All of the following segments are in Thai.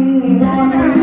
One.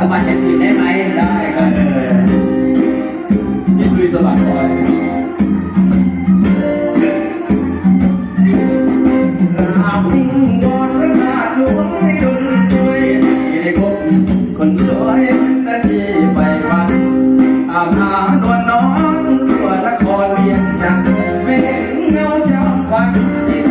สมัครอย่าอื่นได้ไหมได้ครับเออนี่คือสมัครก่อนราบวิ่งบนพระบาทหวงให้ดนช่วยให้พบคนสวยนาทีไปวันอาภานวลน้องตัวละครเรียนจังเม่เหเงาจำมควันที่